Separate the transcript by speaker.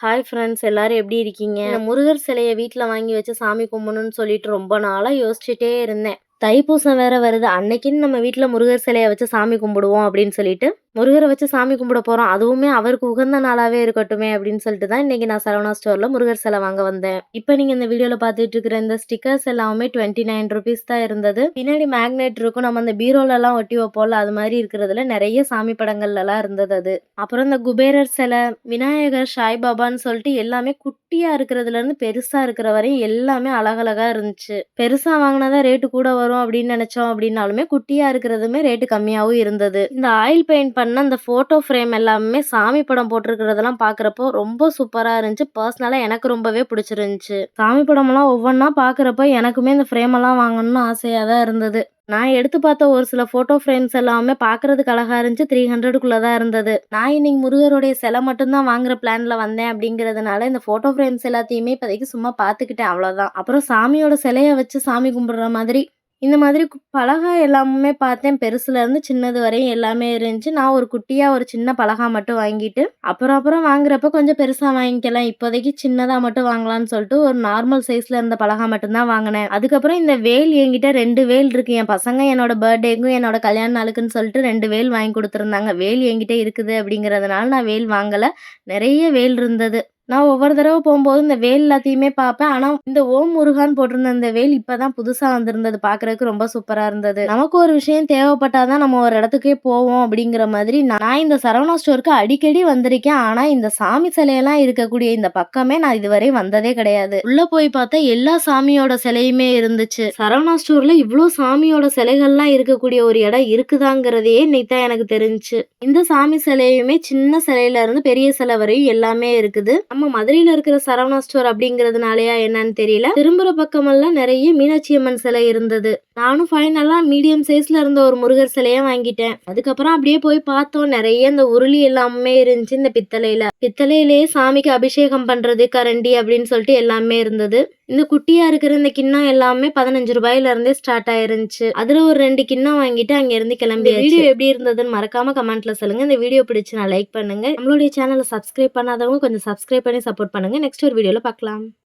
Speaker 1: Hi friends எல்லாரும் எப்படி இருக்கீங்க? முருகர் சிலையை வீட்டில் வாங்கி வச்சு சாமி கும்பிடணும்னு சொல்லிட்டு ரொம்ப நாளாக யோசிச்சுட்டே இருந்தேன். தைப்பூசம் வேற வருது. அன்னைக்குன்னு நம்ம வீட்டில் முருகர் சிலையை வச்சு சாமி கும்பிடுவோம் அப்படின்னு சொல்லிட்டு முருகரை வச்சு சாமி கும்பிட போகிறோம் அதுவுமே அவருக்கு உகந்த நாளாகவே இருக்கட்டுமே அப்படின்னு சொல்லிட்டு தான் இன்றைக்கி நான் சரவணா ஸ்டோரில் முருகர் சிலை வாங்க வந்தேன். இப்போ நீங்கள் இந்த வீடியோவில் பார்த்துட்டு இருக்கிற இந்த ஸ்டிக்கர்ஸ் எல்லாமே டுவெண்ட்டி நைன் ருபீஸ் தான் இருந்தது. பின்னாடி மேக்னெட் இருக்கும். நம்ம அந்த பீரோலெல்லாம் ஒட்டி வைப்போம்ல அது மாதிரி இருக்கிறதுல நிறைய சாமி படங்கள்லாம் இருந்தது அது. அப்புறம் இந்த குபேரர் சிலை விநாயகர் சாய்பாபான்னு சொல்லிட்டு எல்லாமே குட்டியாக இருக்கிறதுலேருந்து பெருசாக இருக்கிற வரையும் எல்லாமே அழகழகாக இருந்துச்சு. பெருசாக வாங்கினாதான் ரேட்டு கூட வரும் அப்படின்னு நினச்சோம் அப்படின்னாலுமே குட்டியாக இருக்கிறதுமே ரேட்டு கம்மியாகவும் இருந்தது. இந்த ஆயில் பெயிண்ட் பண்ண அந்த ஃபோட்டோ ஃப்ரேம் எல்லாமே சாமி படம் போட்டிருக்கிறதெல்லாம் பார்க்குறப்போ ரொம்ப சூப்பராக இருந்துச்சு. பர்சனலாக எனக்கு ரொம்பவே பிடிச்சிருந்துச்சு. சாமி படமெல்லாம் ஒவ்வொன்றா பார்க்குறப்போ எனக்குமே இந்த ஃப்ரேம் எல்லாம் வாங்கணும்னு ஆசையாக தான் இருந்தது. நான் எடுத்து பார்த்த ஒரு சில ஃபோட்டோ ஃப்ரேம்ஸ் எல்லாமே பார்க்கறதுக்கு அழகா இருந்துச்சு. த்ரீ ஹண்ட்ரடுக்குள்ளே தான் இருந்தது. நான் இன்னைக்கு முருகருடைய சிலை மட்டும்தான் வாங்குற பிளானில் வந்தேன் அப்படிங்கிறதுனால இந்த ஃபோட்டோ ஃப்ரேம்ஸ் எல்லாத்தையுமே இப்போதைக்கு சும்மா பார்த்துக்கிட்டேன். அவ்வளோதான் அப்புறம் சாமியோட சிலையை வச்சு சாமி கும்பிடுற மாதிரி இந்த மாதிரி கு- பலகா எல்லாமே பார்த்தேன். பெருசுல இருந்து சின்னது வரையும் எல்லாமே இருந்துச்சு. நான் ஒரு குட்டியா ஒரு சின்ன பலகா மட்டும் வாங்கிட்டு அப்புறம் அப்புறம் வாங்குறப்ப கொஞ்சம் பெருசா வாங்கிக்கலாம். இப்போதைக்கு சின்னதா மட்டும் வாங்கலாம்னு சொல்லிட்டு ஒரு நார்மல் சைஸ்ல இருந்த பலகா மட்டும்தான் வாங்கினேன். அதுக்கப்புறம் இந்த வேல் என்கிட்ட ரெண்டு வேல் இருக்கு. என் பசங்க என்னோட பர்த்டேக்கும் என்னோட கல்யாண நாளுக்குன்னு சொல்லிட்டு ரெண்டு வேல் வாங்கி கொடுத்துருந்தாங்க. வேல் என்கிட்ட இருக்குது அப்படிங்கிறதுனால நான் வேல் வாங்கல. நிறைய வேல் இருந்தது. நான் ஒவ்வொரு தடவை போகும்போது இந்த வேல் எல்லாத்தையுமே பார்ப்பேன். ஆனால் இந்த ஓம் முருகான் போட்டிருந்த இந்த வேல் இப்பதான் புதுசாக வந்திருந்தது. பார்க்குறதுக்கு ரொம்ப சூப்பராக இருந்தது. நமக்கு ஒரு விஷயம் தேவைப்பட்டாதான் நம்ம ஒரு இடத்துக்கே போவோம் அப்படிங்கிற மாதிரி நான் இந்த சரவணா ஸ்டோருக்கு அடிக்கடி வந்திருக்கேன். ஆனால் இந்த சாமி சிலையெல்லாம் இருக்கக்கூடிய இந்த பக்கமே நான் இதுவரை வந்ததே கிடையாது. உள்ளே போய் பார்த்தா எல்லா சாமியோட சிலையுமே இருந்துச்சு. சரவணா ஸ்டோரில் இவ்வளோ சாமியோட சிலைகள்லாம் இருக்கக்கூடிய ஒரு இடம் இருக்குதாங்கிறதையே இன்னைக்கு தான் எனக்கு தெரிஞ்சுச்சு. இந்த சாமி சிலையுமே சின்ன சிலையில இருந்து பெரிய சிலை வரையும் எல்லாமே இருக்குது. நம்ம மதுரையில இருக்கிற சரவணா ஸ்டோர் அப்படிங்கறதுனாலயா என்னன்னு தெரியல. திரும்புற பக்கமெல்லாம் நிறைய மீனாட்சி அம்மன் சிலை இருந்தது. நானும் ஃபைனலா மீடியம் சைஸ்ல இருந்த ஒரு முருகர் சிலையை வாங்கிட்டேன். அதுக்கப்புறம் அப்படியே போய் பார்த்தோம். நிறைய இந்த உருளி எல்லாமே இருந்துச்சு இந்த பித்தளையில. பித்தளையிலேயே சாமிக்கு அபிஷேகம் பண்றது கரண்டி அப்படின்னு சொல்லிட்டு எல்லாமே இருந்தது. இந்த குட்டியா இருக்கிற இந்த கிண்ணம் எல்லாமே பதினஞ்சு ரூபாயில இருந்தே ஸ்டார்ட் ஆயிருந்துச்சு. அதுல ஒரு ரெண்டு கிண்ணம் வாங்கிட்டு அங்க இருந்து கிளம்பி வீடியோ எப்படி இருந்ததுன்னு மறக்காம கமெண்ட்ல சொல்லுங்க. இந்த வீடியோ பிடிச்சு நான் லைக் பண்ணுங்க. நம்மளுடைய சேனலை சப்ஸ்கிரைப் பண்ணாதவங்க கொஞ்சம் சப்ஸ்கிரைப் பண்ணி சப்போர்ட் பண்ணுங்க. நெக்ஸ்ட் ஒரு வீடியோல பார்க்கலாம்.